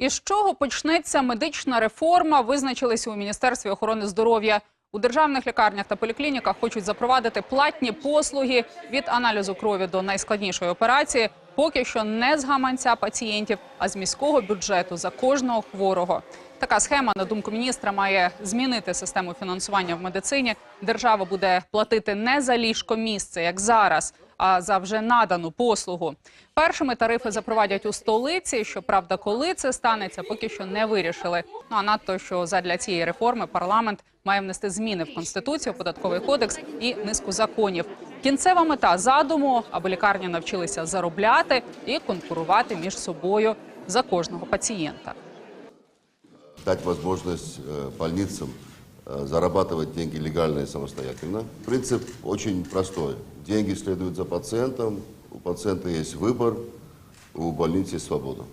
Із чого почнеться медична реформа, визначились у Міністерстві охорони здоров'я. У державних лікарнях та поліклініках хочуть запровадити платні послуги від аналізу крові до найскладнішої операції. Поки що не з гаманця пацієнтів, а з міського бюджету за кожного хворого. Така схема, на думку міністра, має змінити систему фінансування в медицині. Держава буде платити не за ліжко місце, як зараз, а за вже надану послугу. Першими тарифи запровадять у столиці. Щоправда, коли це станеться, поки що не вирішили. Ну а надто, що задля цієї реформи парламент має внести зміни в конституцію, податковий кодекс і низку законів. Кінцева мета задуму, аби лікарні навчилися заробляти і конкурувати між собою за кожного пацієнта. возможность э, больницам э, зарабатывать деньги легально и самостоятельно. Принцип очень простой. Деньги следуют за пациентом, у пациента есть выбор, у больницы есть свобода.